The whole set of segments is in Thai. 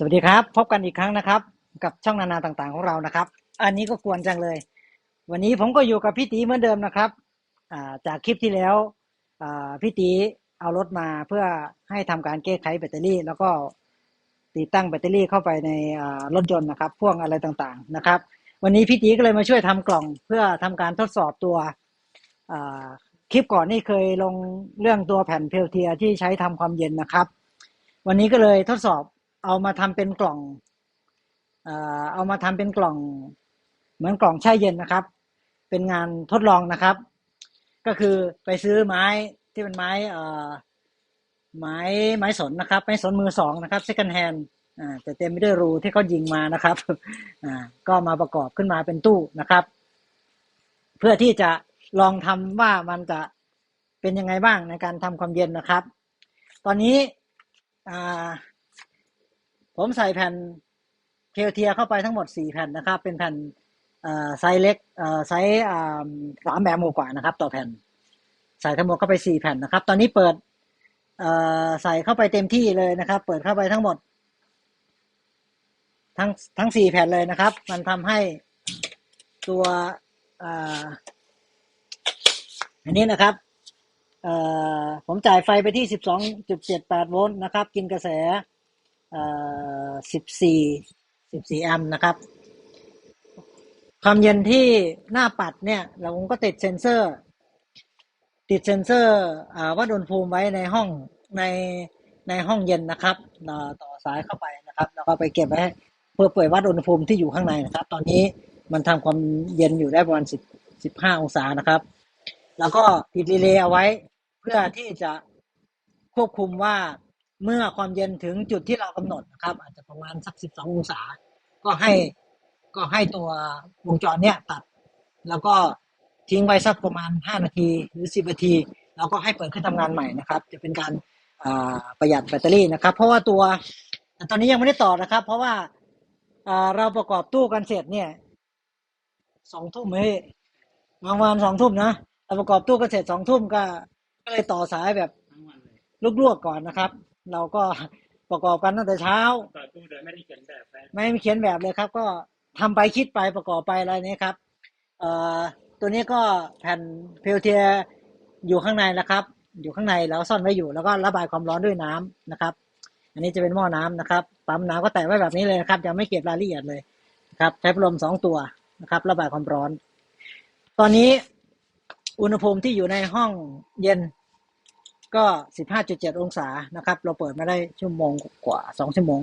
สวัสดีครับ พบกันอีกครั้งนะครับ กับช่องนานาต่างๆของเรานะครับ อันนี้ก็กวนจังเลย วันนี้ผมก็อยู่กับพี่ตีเหมือนเดิมนะครับจากคลิปที่แล้วพี่ตีเอารถมาเพื่อให้ทำการแก้ไขแบตเตอรี่ แล้วก็ติดตั้งแบตเตอรี่เข้าไปในรถยนต์นะครับพ่วงอะไรต่างๆนะครับ วันนี้พี่ตีก็เลยมาช่วยทำกล่องเพื่อทำการทดสอบตัวคลิปก่อนนี่เคยลงเรื่องตัวแผ่นเพลเทียที่ใช้ทำความเย็นนะครับ วันนี้ก็เลยทดสอบ เอามาทำเป็นกล่องเอ่อเอามาทำเป็นกล่อง เหมือนกล่องแช่เย็นนะครับ เป็นงานทดลองนะครับ ก็คือไปซื้อไม้ที่เป็นไม้เอ่อไม้ไม้สนนะครับ ไม้สนมือสองนะครับ second hand อ่าแต่เต็มไปด้วยรูที่เขายิงมานะครับอ่าก็มาประกอบขึ้นมาเป็นตู้นะครับ เพื่อที่จะลองทำว่ามันจะเป็นยังไงบ้างในการทำความเย็นนะครับ ตอนนี้อ่า ผมใส่แผ่นเทลเทียเข้าไปทั้งหมดสี่แผ่นนะครับ เป็นแผ่นไซส์เล็กไซส์สามแบบโมกว่านะครับ ต่อแผ่น ใส่ทั้งหมดเข้าไปสี่แผ่นนะครับ ตอนนี้เปิดใส่เข้าไปเต็มที่เลยนะครับ เปิดเข้าไปทั้งหมด ทั้งทั้งสี่แผ่นเลยนะครับ มันทำให้ตัวอันนี้นะครับผมจ่ายไฟไปที่ 12.78 โวลต์นะครับ กินกระแส 14 14 แอมป์นะครับ ความเย็นที่หน้าปัดเนี่ย เราก็ติดเซ็นเซอร์ ติดเซ็นเซอร์วัดอุณหภูมิไว้ในห้องในในห้องเย็นนะครับต่อสายเข้าไปนะครับ แล้วก็ไปเก็บไว้เพื่อเปิดวัดอุณหภูมิที่อยู่ข้างในนะครับ ตอนนี้มันทำความเย็นอยู่ได้ประมาณ10 15องศานะครับ แล้วก็ติดรีเลย์เอาไว้ เพื่อที่จะควบคุมว่า เมื่อความเย็นถึงจุดที่เรากำหนดนะครับ อาจจะประมาณสัก12องศา ก็ให้ก็ให้ตัววงจรเนี้ยตัด แล้วก็ทิ้งไว้สักประมาณ5นาทีหรือ10นาทีแล้วก็ให้เปิดขึ้นทำงานใหม่นะครับ จะเป็นการประหยัดแบตเตอรี่นะครับ เพราะว่าตัวตตอนนี้ยังไม่ได้ต่อนะครับ เพราะว่าเราประกอบตู้กันเสร็จเนี่ยสองทุ่มเฮ้ยประมาณสองทุ่มนะเราประกอบตู้กันเสร็จสองทุ่มก็ก็เลยต่อสายแบบลวกๆก่อนนะครับ เราก็ประกอบกันตั้งแต่เช้าต่อตู้โดยไม่ได้เขียนแบบแฟนไม่มีเขียนแบบเลยครับ ก็ทำไปคิดไปประกอบไปอะไรนี้ครับเอ่อตัวนี้ก็แผ่นเพลเทียอยู่ข้างในแล้วครับ อยู่ข้างในแล้วซ่อนไว้อยู่แล้วก็ระบายความร้อนด้วยน้ำนะครับ อันนี้จะเป็นหม้อน้ำนะครับปั๊มน้ำก็แตะไว้แบบนี้เลยนะครับยังไม่เก็บรายละเอียดเลยนะครับใช้พัดลมสองตัวนะครับ ระบายความร้อน ตอนนี้อุณหภูมิที่อยู่ในห้องเย็น ก็ 15.7 องศานะครับ เราเปิดมาได้ชั่วโมงกว่าสองชั่วโมง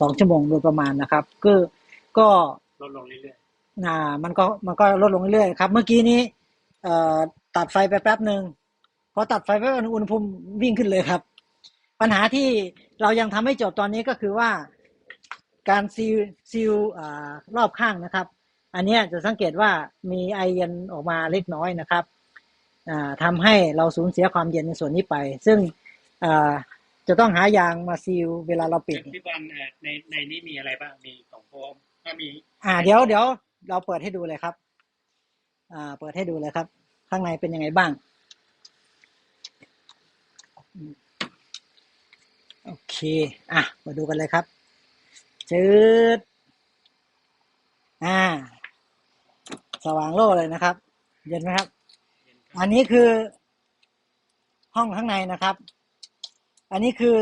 สองชั่วโมงโดยประมาณนะครับ ก็ก็ลดลงเรื่อยอ่ามันก็มันก็ลดลงเรื่อยๆครับ เมื่อกี้นี้เอ่อตัดไฟไปแป๊บหนึ่งพอตัดไฟไปอุณหภูมิวิ่งขึ้นเลยครับ ปัญหาที่เรายังทำไม่จบตอนนี้ก็คือว่าการซีลซีลอ่ารอบข้างนะครับ อันเนี้ยจะสังเกตว่ามีไอเย็นออกมาเล็กน้อยนะครับ อ่าทำให้เราสูญเสียความเย็นในส่วนนี้ไป ซึ่งอ่าจะต้องหายางมาซีลเวลาเราๆปิดพี่บอลเอ่อในในนี้มีอะไรบ้างมีของโฟมก็มี อ่า เดี๋ยวเดี๋ยวเราเปิดให้ดูเลยครับ อ่า เปิดให้ดูเลยครับ ข้างในเป็นยังไงบ้างอืมโอเค อะ มาดูกันเลยครับจืดอ่า สว่างโล่เลยนะครับ เย็นไหมครับเย็นครับ อันนี้คือห้องข้างในนะครับ อันนี้คือ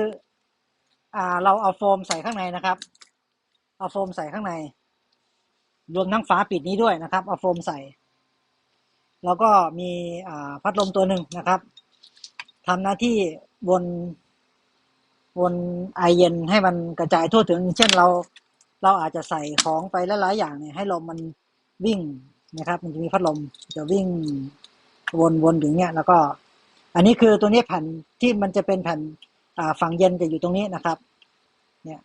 อ่าเราเอาโฟมใส่ข้างในนะครับ เอาโฟมใส่ข้างใน รวมทั้งฝาปิดนี้ด้วยนะครับ เอาโฟมใส่ แล้วก็มีอ่าพัดลมตัวหนึ่งนะครับทำหน้าที่วนวนไอเย็นให้มันกระจายทั่วถึง เช่นเราเราอาจจะใส่ของไปหลายๆอย่างเนี่ยให้ลมมันวิ่งนะครับ มันจะมีพัดลมจะวิ่ง วนวนถึงเนี้ยแล้วก็ อันนี้คือตัวนี้แผ่นที่มันจะเป็นแผ่นอ่าฝั่งเย็นจะอยู่ตรงนี้นะครับ เนี่ย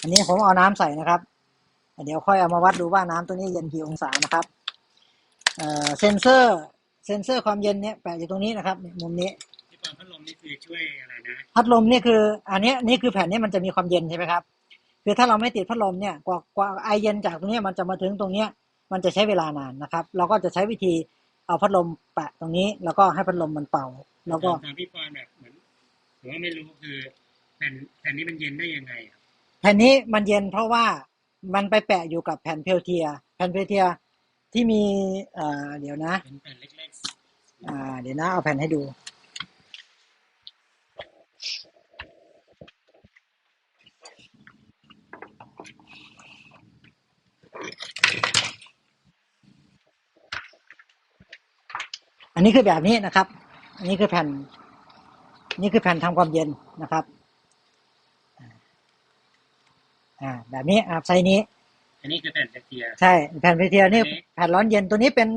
อันนี้ผมเอาน้ำใส่นะครับ เดี๋ยวค่อยเอามาวัดดูว่าน้ำตัวนี้เย็นกี่องศานะครับเอ่อเซนเซอร์เซนเซอร์ความเย็นเนี่ยแปะอยู่ตรงนี้นะครับเนี่ยมุมนี้พี่บอลพัดลมนี่คือช่วยอะไรนะพัดลมเนี่ยคือ อันเนี้ยนี่คือแผ่นนี้มันจะมีความเย็นใช่ไหมครับคือถ้าเราไม่ติดพัดลมเนี่ยกว่ากว่าไอเย็นจากตรงเนี้ยมันจะมาถึงตรงเนี้ย มันจะใช้เวลานานนะครับ เราก็จะใช้วิธีเอาพัดลมแปะตรงนี้ แล้วก็ให้พัดลมมันเป่า แล้วก็ทางพี่บอลแบบเหมือนหรือว่าไม่รู้คือเผ่นแผ่นนี้มันเย็นได้ยังไงอะแผ่นนี้มันเย็นเพราะว่ามันไปแปะอยู่กับแผ่นเพลเทีย แผ่นเพลเทียที่มีเอ่อเดี๋ยวนะเป็นแผ่นเล็กอ่าเดี๋ยวนะเอาแผ่นให้ดู นนี้คือแบบนี้นะครับ อันนี้คือแผ่น นี่คือแผ่นทำความเย็นนะครับอ่าแบบนี้อ่าไซส์นี้ๆอันนี้คือแผ่นตะเกียร์ใช่แผ่นเพเทียนี่อันนี้แผ่นร้อนเย็นตัวนี้เป็น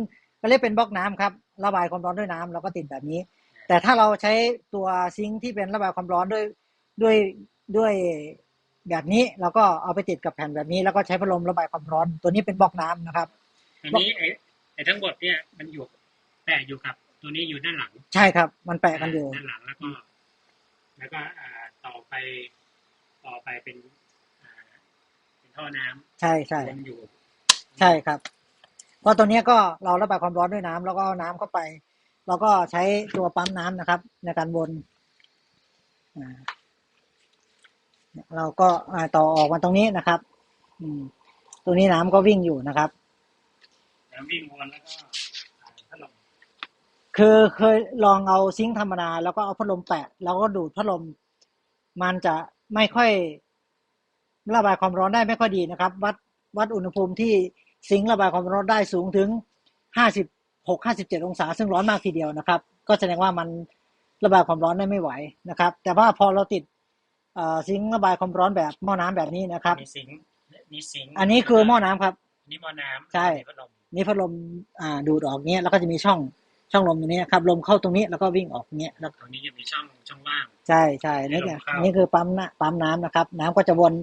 ก็เรียกเป็นบล็อกน้ำครับ ระบายความร้อนด้วยน้ำแล้วก็ติดแบบนี้ แต่ถ้าเราใช้ตัวซิงค์ที่เป็นระบายความร้อนด้วยด้วยด้วยแบบนี้เราก็เอาไปติดกับแผ่นแบบนี้ แล้วก็ใช้พัดลมระบายความร้อน ตัวนี้เป็นบล็อกน้ำนะครับอันนี้ไอ้ไอ้ทั้งหมดเนี่ยมันอยู่ แปะอยู่กับตัวนี้อยู่ด้านหลัง ใช่ครับ มันแปะกันอยู่ด้านหลังแล้วก็ แล้วก็อ่าต่อไปต่อไปเป็นอ่าเป็นท่อน้ำใช่ใช่วนอยู่ ใช่ครับเพราะตัวเนี้ยก็เราระบายความร้อนด้วยน้ำแล้วก็เอาน้ำเข้าไปเราก็ใช้ตัวปั๊มน้ำนะครับ ในการวนอ่าเนี่ยเราก็อ่าต่อออกมาตรงนี้นะครับ อืม ตรงนี้น้ำก็วิ่งอยู่นะครับแล้ววิ่งวนแล้วก็อ่าพัดลม คือเคยลองเอาซิงค์ธรรมดาแล้วก็เอาพัดลมแปะ แล้วก็ดูดพัดลม มันจะไม่ค่อยระบายความร้อนได้ไม่ค่อยดีนะครับ วัดวัดอุณหภูมิที่ซิงค์ระบายความร้อนได้สูงถึงห้าสิบหกห้าสิบเจ็ดองศา ซึ่งร้อนมากทีเดียวนะครับ ก็แสดงว่ามันระบายความร้อนได้ไม่ไหวนะครับ แต่ว่าพอเราติดเอ่อซิงค์ระบายความร้อนแบบหม้อน้ำแบบนี้นะครับมีสิงค์มีสิงค์อันนี้คือหม้อน้ำครับอันนี่หม้อน้ำใช่มีพัดลมนี่พัดลมอ่าดูดออกเนี้ยแล้วก็จะมีช่อง ช่องลมตรงนี้ครับลมเข้าตรงนี้แล้วก็วิ่งออกเนี้ยแล้วตรงนี้จะมีช่องช่องว่าง ใช่ใช่นี่ให้ลคือมเข้านี่คือปั๊มนะปั๊มน้ำนะครับ น้ำก็จะวน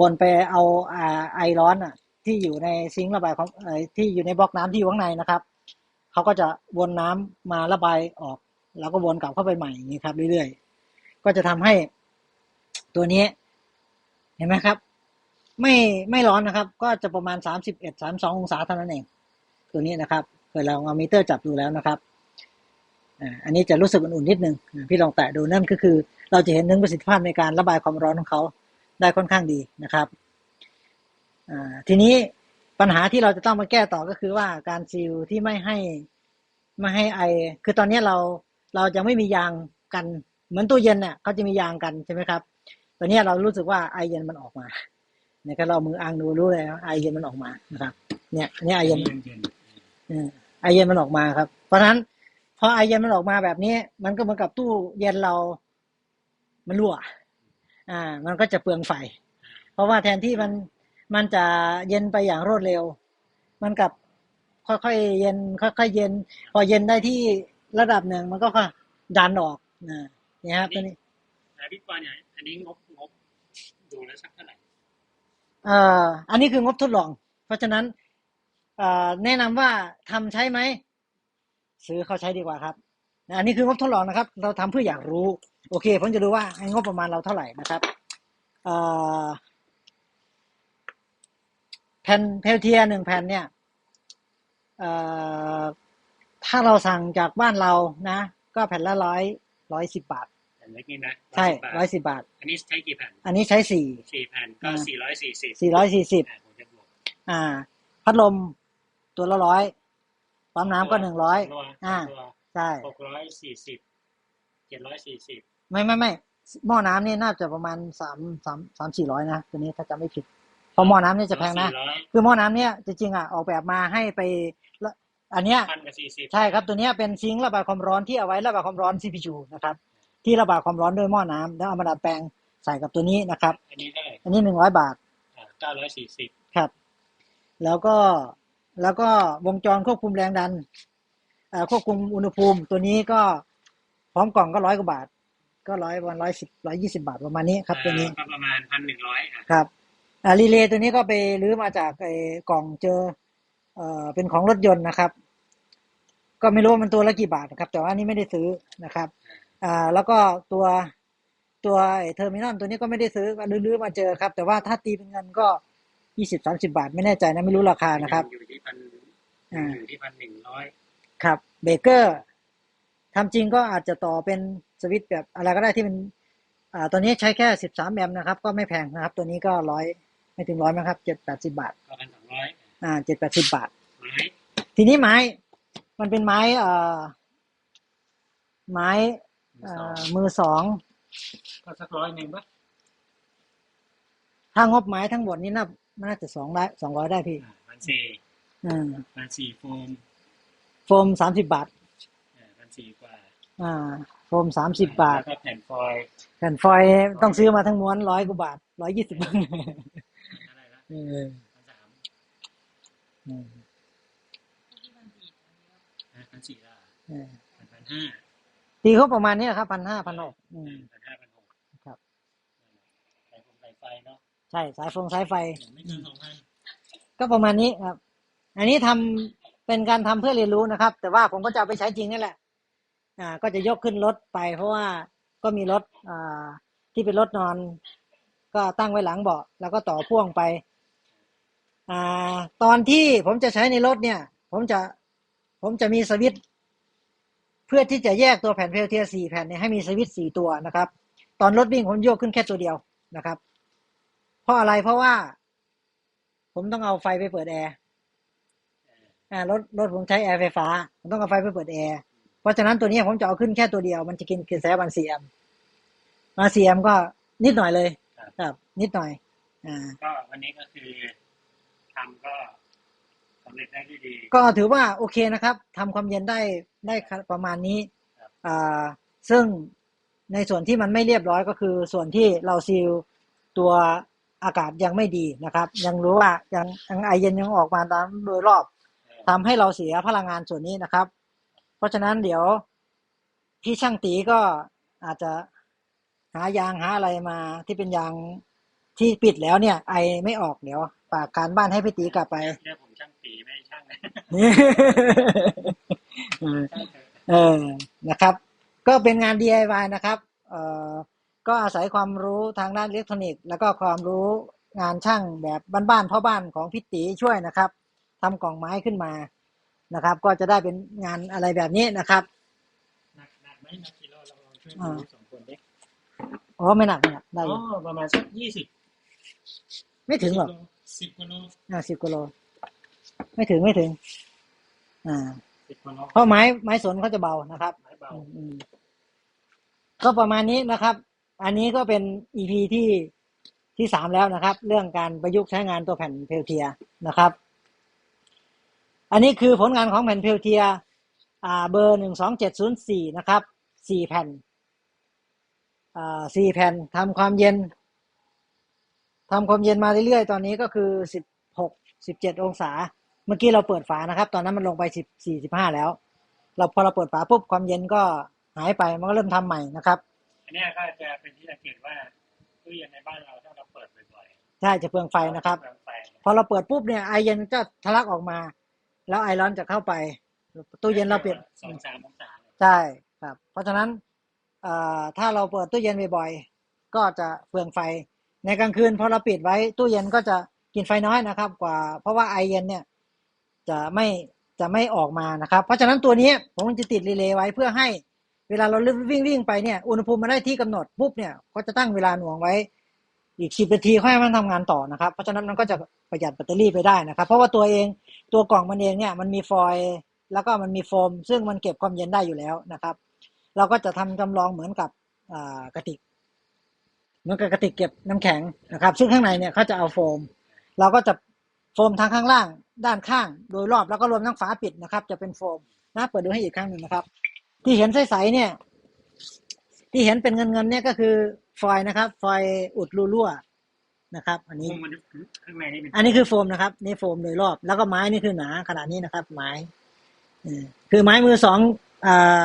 วนไปเอาอ่าไอร้อนอะ ที่อยู่ในซิงค์ระบายของเอ่อที่อยู่ในบล็อกน้ำที่อยู่ข้างในนะครับเขาก็จะวนน้ำมาระบายออก แล้วก็วนกลับเข้าไปใหม่อย่างนี้ครับเรื่อยๆก็จะทำให้ตัวนี้ เห็นไหมครับ ไม่ไม่ร้อนนะครับ ก็จะประมาณสามสิบเอ็ดสามสององศาเท่านั้นเอง ตัวนี้นะครับ เคยลองเอามิเตอร์จับดูแล้วนะครับอ่าอันนี้จะรู้สึกอุ่นๆนิดนึงอ่าพี่ลองแตะดูนั่นก็คือ เราจะเห็นถึงประสิทธิภาพในการระบายความร้อนของเขาได้ค่อนข้างดีนะครับอ่าทีนี้ปัญหาที่เราจะต้องมาแก้ต่อก็คือว่าการซีลที่ไม่ให้ไม่ให้ไอ คือตอนนี้เราเราจะไม่มียางกันเหมือนตู้เย็นเนี่ยเขาจะมียางกันใช่ไหมครับ ตอนนี้เรารู้สึกว่าไอเย็นมันออกมาเนี่ยก็เรามืออังดูรู้เลยว่าไอเย็นมันออกมานะครับ เนี่ยอันนี้ไอเย็น เย็นเย็นเออไอเย็นมันออกมาครับ เพราะฉะนั้นพอไอเย็นมันออกมาแบบนี้ มันก็เหมือนกับตู้เย็นเรามันรั่ว อ่า มันก็จะเปลืองไฟ เพราะว่าแทนที่มันมันจะเย็นไปอย่างรวดเร็ว มันกลับค่อยๆเย็น ค่อยๆเย็น พอเย็นได้ที่ระดับหนึ่งมันก็ค่อยดันออกนะเนี่ยครับตัวนี้แล้วพี่ปอนเนี่ยอันนี้งบงบดูแล้วสักเท่าไหร่เอ่ออันนี้คืองบทดลอง เพราะฉะนั้นเอ่อ แนะนำว่าทำใช้ไหมซื้อเขาใช้ดีกว่าครับอันนี้คืองบทดลองนะครับ เราทำเพื่ออยากรู้ โอเคผมจะดูว่าให้งบประมาณเราเท่าไหร่นะครับเอ่อแผ่นเพลเทียหนึ่งแผ่นเนี่ยเอ่อถ้าเราสั่งจากบ้านเรานะ ก็แผ่นละร้อยร้อยสิบบาทแผ่นเล็กนี่นะใช่110บาทร้อยสิบบาท อันนี้ใช้กี่แผ่น อันนี้ใช้สี่สี่แผ่นก็อ่าสี่ร้อยสี่สิบสี่ร้อยสี่สิบอ่าผมจะบวกอ่าพัดลม ตัวละร้อยปั๊มน้ำก็หนึ่งร้อยตัวอ่าตัวใช่หกร้อยสี่สิบเจ็ดร้อยสี่สิบไม่ไม่ไม่หม้อน้ำนี่น่าจะประมาณสามสามสามสี่ร้อยนะตัวนี้ถ้าจำไม่ผิดเพราะหม้อน้ำนี่จะแพงนะสี่ร้อยคือหม้อน้ำเนี่ยจริงๆอะออกแบบมาให้ไปละอันเนี้ยพันกับสี่สิบใช่ครับตัวเนี้ยเป็นซิงค์ระบายความร้อนที่เอาไว้ระบายความร้อน CPU นะครับ ที่ระบายความร้อนด้วยหม้อน้ำแล้วเอามาดัดแปลงใส่กับตัวนี้นะครับ อันนี้ได้อันนี้หนึ่งร้อยบาทเก้าร้อยสี่สิบครับ แล้วก็ แล้วก็วงจรควบคุมแรงดันเอ่อควบคุมอุณหภูมิตัวนี้ก็พร้อมกล่องก็ร้อยกว่าบาท ก็ร้อยวันร้อยสิบร้อยยี่สิบาทประมาณนี้ครับตัวนี้ก็ประมาณพันหนึ่งร้อยอะครับอ่ารีเลย์ตัวนี้ก็ไปรื้อมาจากไอ้กล่องเจอเอ่อเป็นของรถยนต์นะครับ ก็ไม่รู้ว่ามันตัวละกี่บาทนะครับ แต่ว่าอันนี้ไม่ได้ซื้อนะครับอ่าแล้วก็ตัวตัวไอ้เทอร์มินอลตัวนี้ก็ไม่ได้ซื้อก็รื้อๆมาเจอครับ แต่ว่าถ้าตีเป็นเงินก็ ยี่สิบสามสิบาท ไม่แน่ใจนะไม่รู้ราคานะครับ อยู่ที่พันอ่าอยู่ที่พันหนึ่งร้อยครับ เบเกอร์ทำจริงก็อาจจะต่อเป็นสวิตช์แบบอะไรก็ได้ที่มันอ่าตัวนี้ใช้แค่สิบสามแอมป์นะครับ ก็ไม่แพงนะครับ ตัวนี้ก็ร้อยไม่ถึงร้อยมั้งครับเจ็ดแปดสิบาทเก้าพันสองร้อยอ่าเจ็ดแปดสิบาทไม้ทีนี้ไม้ มันเป็นไม้เอ่อไม้มือเอ่สองอมือสองก็สักร้อยหนึ่งปะถ้างบไม้ทั้งหมดนี้น่า น่าจะสองได้สองร้อยได้พี่อ่าพันสี่อ่าพันสี่โฟม โฟมสามสิบบาทอ่าพันสี่กว่า อ่า โฟมสามสิบบาทแล้วก็แผ่นฟอยล์แผ่นฟอยล์ต้องซื้อมาทั้งม้วนร้อยกว่าบาทร้อยยี่สิบบาทเท่าไหร่ละเออพันสามอืมอ่าพันสี่ละเออพันพันห้าตีเขาประมาณนี้ครับพันห้าพันหกพันห้าพันหกครับใส่ผมใส่ไฟเนาะ ใช่สายฟงสายไฟ ไม่เกินสองพันก็ประมาณนี้ครับ อันนี้ทำเป็นการทำเพื่อเรียนรู้นะครับ แต่ว่าผมก็จะเอาไปใช้จริงนี่แหละ อ่า ก็จะยกขึ้นรถไป เพราะว่าก็มีรถอ่าที่เป็นรถนอน ก็ตั้งไว้หลังเบาะแล้วก็ต่อพ่วงไป อ่า ตอนที่ผมจะใช้ในรถเนี่ย ผมจะผมจะมีสวิตช์เพื่อที่จะแยกตัวแผ่นเพลเทียสี่แผ่นเนี่ยให้มีสวิตช์สี่ตัวนะครับ ตอนรถวิ่งผมโยกขึ้นแค่ตัวเดียวนะครับ เพราะอะไรเพราะว่า ผมต้องเอาไฟไปเปิดแอร์อ่ารถรถผมใช้แอร์ไฟฟ้า ผมต้องเอาไฟไปเปิดแอร์เพราะฉะนั้นตัวนี้ผมจะเอาขึ้นแค่ตัวเดียว มันจะกินกระแสบันซีแอมมาซีแอมก็นิดหน่อยเลย ครับ นิดหน่อย อ่า ก็วันนี้ก็คือทำก็สำเร็จได้ด้วยดีก็ถือว่าโอเคนะครับทำความเย็นได้ได้ประมาณนี้ครับอ่าซึ่งในส่วนที่มันไม่เรียบร้อยก็คือส่วนที่เราซีลตัว อากาศยังไม่ดีนะครับ ยังรู้ว่ายังยังไอเย็นยังออกมาตามโดยรอบทำให้เราเสียพลังงานส่วนนี้นะครับ เพราะฉะนั้นเดี๋ยวพี่ช่างตีก็อาจจะหายางหาอะไรมาที่เป็นยางที่ปิดแล้วเนี่ย ไอไม่ออกเดี๋ยวฝากการบ้านให้พี่ตีกลับไปเรียกผมช่างตีไม่ใช่ช่างเออช่างเถอะเออนะครับ ก็เป็นงาน DIY นะครับ เอ่อ ก็อาศัยความรู้ทางด้านอิเล็กทรอนิกส์ แล้วก็ความรู้งานช่างแบบบ้านๆพ่อบ้านของพี่ตีช่วยนะครับทำกล่องไม้ขึ้นมานะครับ ก็จะได้เป็นงานอะไรแบบนี้นะครับหนักหนักไหมหนักกี่โลเราลองช่วยอ่าดูสองคนดิอ๋อไม่หนักไม่หนักได้อ๋ออยู่ประมาณสักยี่สิบไม่ถึงหรอกสิบกิโลอ่าสิบกิโลไม่ถึงไม่ถึง อ่าสิบกิโลเพราะไม้ไม้สนเขาจะเบานะครับไม้เบาอืมอืมก็ประมาณนี้นะครับ อันนี้ก็เป็น EP ที่ที่สามแล้วนะครับ เรื่องการประยุกต์ใช้งานตัวแผ่นเพลเทียนะครับ อันนี้คือผลงานของแผ่นเพลเทียอ่าเบอร์หนึ่งสองเจ็ดศูนย์สี่นะครับสี่แผ่นอ่าสี่แผ่นทำความเย็นทำความเย็นมาเรื่อยๆ ตอนนี้ก็คือสิบหกสิบเจ็ดองศา เมื่อกี้เราเปิดฝานะครับ ตอนนั้นมันลงไปสิบสี่สิบห้าแล้ว เราพอเราเปิดฝาปุ๊บความเย็นก็หายไปมันก็เริ่มทำใหม่นะครับ อันเนี้ยก็จะเป็นที่สังเกตว่าตู้เย็นในบ้านเราถ้าเราเปิดบ่อยใช่จะเปลืองๆไฟนะครับเปลืองไฟพอเราเปิดปุ๊บเนี่ยไอเย็นก็ทะลักออกมา แล้วไอร้อนจะเข้าไป ตู้เย็นเราเปลี่ยนสองสามองศาเนี่ยใช่ครับ เพราะฉะนั้นเอ่อถ้าเราเปิดตู้เย็นบ่อยๆก็จะเปลืองไฟ ในกลางคืนพอเราปิดไว้ตู้เย็นก็จะกินไฟน้อยนะครับ กว่า เพราะว่าไอเย็นเนี่ยจะไม่จะไม่ออกมานะครับ เพราะฉะนั้นตัวนี้ผมจะติดรีเลย์ไว้เพื่อให้ เวลาเราวิ่งวิ่งไปเนี่ยอุณหภูมิมันได้ที่กำหนดปุ๊บเนี่ยก็จะตั้งเวลาหน่วงไว้ อีกสิบนาทีค่อยมันทำงานต่อนะครับ เพราะฉะนั้นมันก็จะประหยัดแบตเตอรี่ไปได้นะครับ เพราะว่าตัวเองตัวกล่องมันเองเนี่ยมันมีฟอยล์แล้วก็มันมีโฟม ซึ่งมันเก็บความเย็นได้อยู่แล้วนะครับ เราก็จะทำจำลองเหมือนกับกระติกเหมือนกับกระติกเก็บน้ำแข็งนะครับ ซึ่งข้างในเนี่ยเขาจะเอาโฟม เราก็จะโฟมทางข้างล่าง ด้านข้าง โดยรอบแล้วก็รวมทั้งฝาปิดนะครับ จะเป็นโฟมนะเปิดดูให้อีกครั้งหนึ่งนะครับ ที่เห็นใสๆเนี่ย ที่เห็นเป็นเงินเงินๆเนี่ยก็คือฟอยล์นะครับ ฟอยล์อุดรูรั่วนะครับ อันนี้มุมมันข้างในนี่เป็นอันนี้คือโฟมนะครับ นี่โฟมโดยรอบ แล้วก็ไม้นี่คือหนาขนาดนี้นะครับ ไม้เออคือไม้มือสองอ่า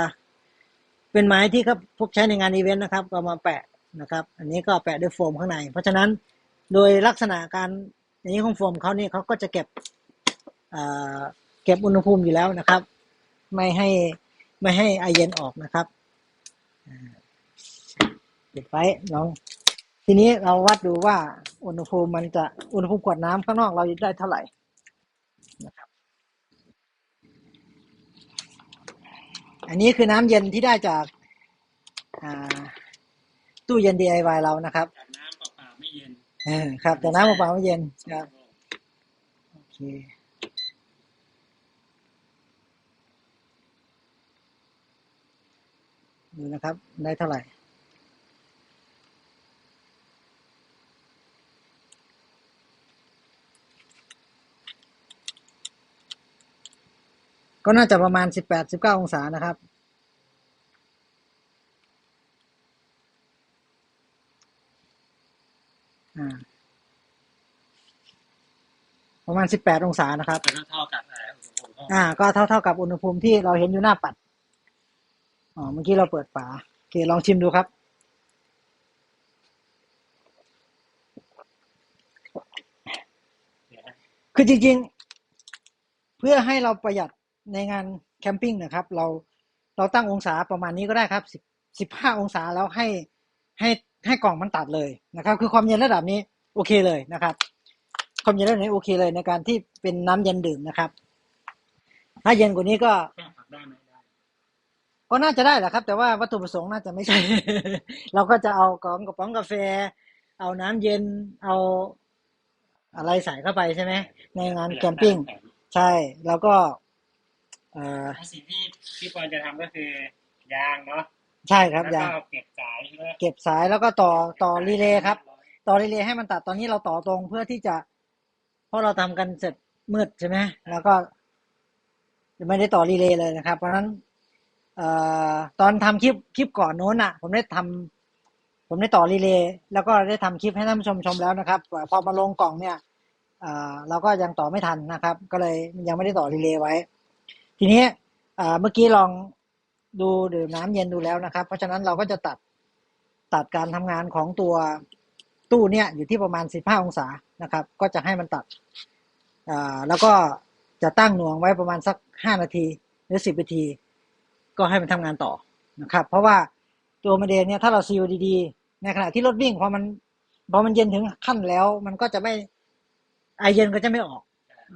เป็นไม้ที่เขาพบใช้ในงานอีเวนต์นะครับ ก็มาแปะนะครับ อันนี้ก็แปะด้วยโฟมข้างใน เพราะฉะนั้นโดยลักษณะการอย่างนี้ของโฟมเขาเนี่ยเขาก็จะเก็บอ่าเก็บอุณหภูมิอยู่แล้วนะครับ ไม่ให้ ไม่ให้ไอเย็นออกนะครับอ่าปิดไว้น้องทีนี้เราวัดดูว่าอุณหภูมิมันจะอุณหภูมิขวดน้ำข้างนอกเราได้เท่าไหร่นะครับอันนี้คือน้ำเย็นที่ได้จากอ่าตู้เย็น DIY เรานะครับจากน้ำเปล่าๆไม่เย็นเออครับแต่น้ำเปล่าๆไม่เย็นครับโอเค ดูนะครับ ได้เท่าไหร่ ก็น่าจะประมาณสิบแปดสิบเก้าองศานะครับอ่าประมาณสิบแปดองศานะครับก็เท่าๆกับเอ่ออุณหภูมิห้องอ่า ก็เท่าเท่ากับอุณหภูมิที่เราเห็นอยู่หน้าปัด อ๋อเมื่อกี้เราเปิดฝาโอเคลองชิมดูครับ คือจริงๆ เพื่อให้เราประหยัดในงานแคมปิ้งนะครับ เราเราตั้งองศาประมาณนี้ก็ได้ครับสิบสิบห้าองศาแล้วให้ให้ให้กล่องมันตัดเลยนะครับ คือความเย็นระดับนี้โอเคเลยนะครับ ความเย็นระดับนี้โอเคเลยในการที่เป็นน้ำเย็นดื่มนะครับ ถ้าเย็นกว่านี้ก็แค่ผักได้ไหม ก็น่าจะได้แหละครับ แต่ว่าวัตถุประสงค์น่าจะไม่ใช่ เราก็จะเอากล่องกระป๋องกาแฟ เอาน้ำเย็นเอาอะไรใส่เข้าไปใช่ไหมในงานแคมปิ้งใช่แล้วก็เอ่อสิ่งที่พี่ปอนจะทำก็คือยางเนาะใช่ครับแล้วอย่าก็เก็บสายใช่ไหมเก็บสายแล้วก็ต่อต่อรีเลย์ครับ ต่อรีเลย์ให้มันตัดตอนนี้เราต่อตรงเพื่อที่จะเพราะเราทำกันเสร็จมืดใช่ไหมแล้วก็ไม่ได้ต่อรีเลย์เลยนะครับ เพราะฉะนั้นเอ่อ ตอนทำคลิปคลิปก่อนโน้นอะ ผมได้ทำผมได้ต่อรีเลย์แล้วก็ได้ทำคลิปให้ท่านผู้ชมชมแล้วนะครับพอมาลงกล่องเนี่ยเราก็ยังต่อไม่ทันนะครับ ก็เลยยังไม่ได้ต่อรีเลย์ไว้ ทีนี้เมื่อกี้ลองดูดื่มน้ำเย็นดูแล้วนะครับ เพราะฉะนั้นเราก็จะตัดตัดการทำงานของตัวตู้เนี่ยอยู่ที่ประมาณ 15 องศานะครับ ก็จะให้มันตัดแล้วก็จะตั้งหน่วงไว้ประมาณสัก 5 นาทีหรือ 10 นาที ก็ให้มันทำงานต่อนะครับ เพราะว่าตัวโมเดลเนี่ยถ้าเราซีลดีๆ ในขณะที่รถวิ่งพอมันพอมันเย็นถึงขั้นแล้ว มันก็จะไม่ไอเย็นก็จะไม่ออก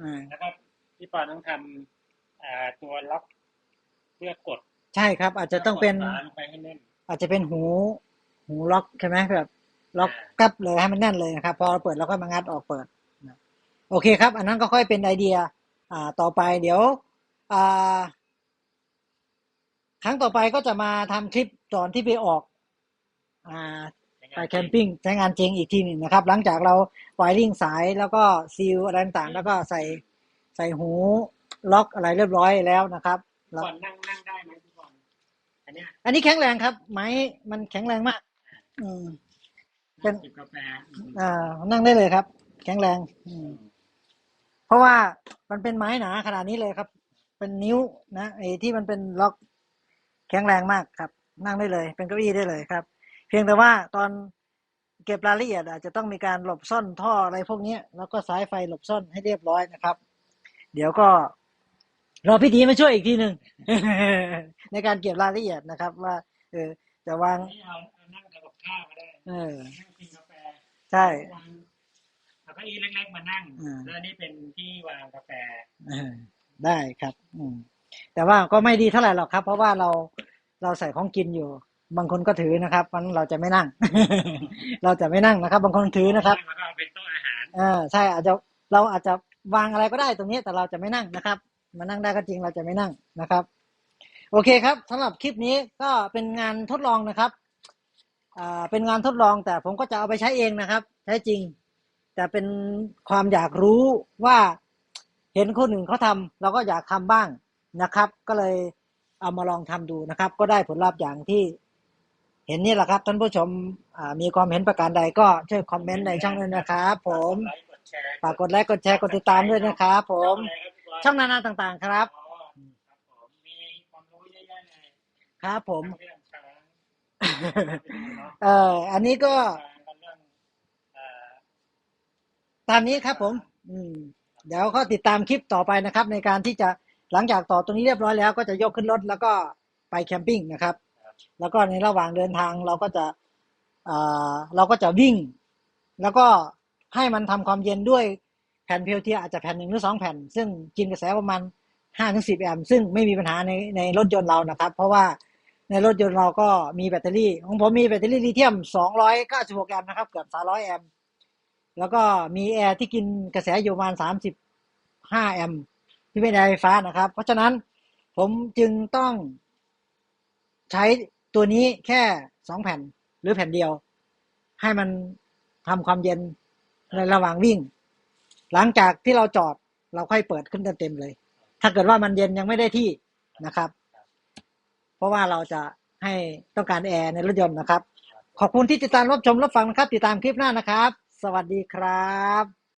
อ่าแล้วก็พี่ปอนต้องทำอ่าตัวล็อกเพื่อกด ใช่ครับ อาจจะต้องเป็นกดฝาลงไปให้แน่นอาจจะเป็นหู หูล็อกใช่ไหมแบบล็อกอ่ากลับเลยให้มันแน่นเลยนะครับ พอเราเปิดเราก็มางัดออกเปิดนะโอเคครับ อันนั้นก็ค่อยเป็นไอเดีย อ่าต่อไปเดี๋ยว อ่า ครั้งต่อไปก็จะมาทำคลิปตอนที่ไปออกอ่าไปแคมปิ้งใช้งานจริงอีกทีหนึ่งนะครับ หลังจากเราไวริ่งสายแล้วก็ซีลอะไรต่างๆแล้วก็ใส่ใส่หูล็อกอะไรเรียบร้อยแล้วนะครับพี่บอลนั่งนั่งได้ไหมพี่บอลอันเนี้ยอันนี้แข็งแรงครับ ไม้มันแข็งแรงมาก อืมเป็นจิบกาแฟอ่า นั่งได้เลยครับ แข็งแรง อืมเพราะว่ามันเป็นไม้หนาขนาดนี้เลยครับ เป็นนิ้วนะไอ้ที่มันเป็นล็อก แข็งแรงมากครับ นั่งได้เลย เป็นเก้าอี้ได้เลยครับ เพียงแต่ว่าตอนเก็บรายละเอียดอาจจะต้องมีการหลบซ่อนท่ออะไรพวกเนี้ยแล้วก็สายไฟหลบซ่อนให้เรียบร้อยนะครับ เดี๋ยวก็รอพี่ดีมาช่วยอีกทีหนึ่งในการเก็บรายละเอียดนะครับ ว่า เออจะวางนี่เอาเอานั่งทำกับข้าวมาได้เออนั่งกินกาแฟใช่วางเอาเก้าอี้เล็กๆมานั่งอ่าแล้วนี่เป็นที่วางกาแฟเออได้ครับ อืม แต่ว่าก็ไม่ดีเท่าไหร่หรอกครับ เพราะว่าเราเราใส่ของกินอยู่ บางคนก็ถือนะครับมันเราจะไม่นั่ง เราจะไม่นั่งนะครับ บางคนถือนะครับแล้วก็เอาเป็นโต๊ะอาหารเออใช่อาจจะเราอาจจะวางอะไรก็ได้ตรงนี้แต่เราจะไม่นั่งนะครับ มานั่งได้ก็จริงเราจะไม่นั่งนะครับ โอเคครับสำหรับคลิปนี้ก็เป็นงานทดลองนะครับอ่าเป็นงานทดลองแต่ผมก็จะเอาไปใช้เองนะครับ ใช้จริง แต่เป็นความอยากรู้ว่าเห็นคนอื่นเขาทำเราก็อยากทำบ้าง นะครับ ก็เลยเอามาลองทำดูนะครับ ก็ได้ผลลัพธ์อย่างที่เห็นนี่แหละครับ ท่านผู้ชมมีความเห็นประการใดก็ช่วยคอมเมนต์ในช่องนั้นนะครับผมฝากกดไลค์กดแชร์กดติดตามด้วยนะครับผมช่องนานาต่างๆครับครับผมเอ่ออันนี้ก็ตามนี้ครับผม อืม เดี๋ยวก็ติดตามคลิปต่อไปนะครับ ในการที่จะ หลังจากต่อตรงนี้เรียบร้อยแล้วก็จะยกขึ้นรถแล้วก็ไปแคมปิ้งนะครับ แล้วก็ในระหว่างเดินทางเราก็จะเราก็จะวิ่ง แล้วก็ให้มันทำความเย็นด้วยแผ่นเพียวเทียอาจจะแผ่นหนึ่งหรือสองแผ่น ซึ่งกินกระแสประมาณห้าถึงสิบแอมป์ซึ่งไม่มีปัญหาในในรถยนต์เรานะครับ เพราะว่าในรถยนต์เราก็มีแบตเตอรี่ ของผมมีแบตเตอรี่ลิเธียม 296 แอมป์นะครับ เกือบ 300 แอมป์แล้วก็มีแอร์ที่กินกระแสอยู่ประมาณ 35 แอมป์ ที่เป็นแอร์ไฟฟ้านะครับ เพราะฉะนั้นผมจึงต้องใช้ตัวนี้แค่สองแผ่นหรือแผ่นเดียว ให้มันทำความเย็นในระหว่างวิ่ง หลังจากที่เราจอดเราค่อยเปิดขึ้นเต็มเลย ถ้าเกิดว่ามันเย็นยังไม่ได้ที่นะครับ เพราะว่าเราจะให้ต้องการแอร์ในรถยนต์นะครับ ขอบคุณที่ติดตามรับชมรับฟังนะครับ ติดตามคลิปหน้านะครับ สวัสดีครับ